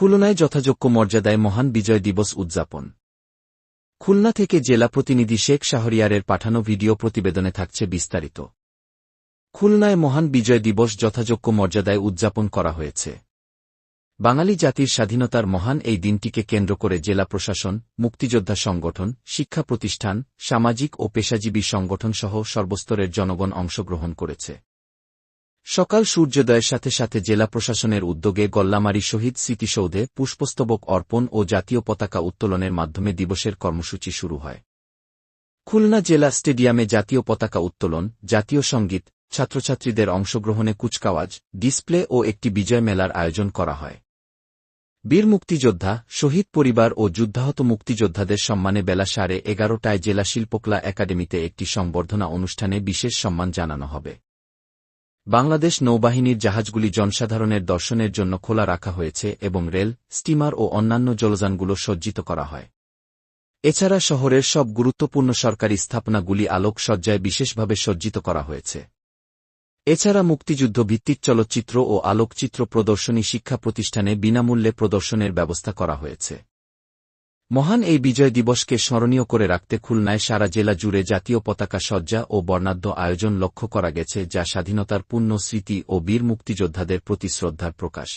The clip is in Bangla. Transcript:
খুলনায় যথাযোগ্য মর্যাদায় মহান বিজয় দিবস উদযাপন। খুলনা থেকে জেলা প্রতিনিধি শেখ শাহরিয়ারের পাঠানো ভিডিও প্রতিবেদনে থাকছে বিস্তারিত। খুলনায় মহান বিজয় দিবস যথাযোগ্য মর্যাদায় উদযাপন করা হয়েছে। বাঙালি জাতির স্বাধীনতার মহান এই দিনটিকে কেন্দ্র করে জেলা প্রশাসন, মুক্তিযোদ্ধা সংগঠন, শিক্ষা প্রতিষ্ঠান, সামাজিক ও পেশাজীবী সংগঠন সহ সর্বস্তরের জনগণ অংশগ্রহণ করেছে। সকাল সূর্যোদয়ের সাথে সাথে জেলা প্রশাসনের উদ্যোগে গল্লামারি শহীদ স্মৃতিসৌধে পুষ্পস্তবক অর্পণ ও জাতীয় পতাকা উত্তোলনের মাধ্যমে দিবসের কর্মসূচি শুরু হয়। খুলনা জেলা স্টেডিয়ামে জাতীয় পতাকা উত্তোলন, জাতীয় সংগীত, ছাত্রছাত্রীদের অংশগ্রহণে কুচকাওয়াজ, ডিসপ্লে ও একটি বিজয় মেলার আয়োজন করা হয়। বীর মুক্তিযোদ্ধা, শহীদ পরিবার ও যুদ্ধাহত মুক্তিযোদ্ধাদের সম্মানে বেলা সাড়ে এগারোটায় জেলা শিল্পকলা একাডেমিতে একটি সংবর্ধনা অনুষ্ঠানে বিশেষ সম্মান জানানো হবে। বাংলাদেশ নৌবাহিনীর জাহাজগুলি জনসাধারণের দর্শনের জন্য খোলা রাখা হয়েছে এবং রেল, স্টিমার ও অন্যান্য জলযানগুলো সজ্জিত করা হয়। এছাড়া শহরের সব গুরুত্বপূর্ণ সরকারি স্থাপনাগুলি আলোক সজ্জায় বিশেষভাবে সজ্জিত করা হয়েছে। এছাড়া মুক্তিযুদ্ধ ভিত্তিক চলচ্চিত্র ও আলোকচিত্র প্রদর্শনী শিক্ষা প্রতিষ্ঠানে বিনামূল্যে প্রদর্শনের ব্যবস্থা করা হয়েছে। মহান এই বিজয় দিবসকে স্মরণীয় করে রাখতে খুলনায় সারা জেলা জুড়ে জাতীয় পতাকা সজ্জা ও বর্ণাঢ্য আয়োজন লক্ষ্য করা গেছে, যা স্বাধীনতার পূর্ণ স্মৃতি ও বীর মুক্তিযোদ্ধাদের প্রতি শ্রদ্ধার প্রকাশ।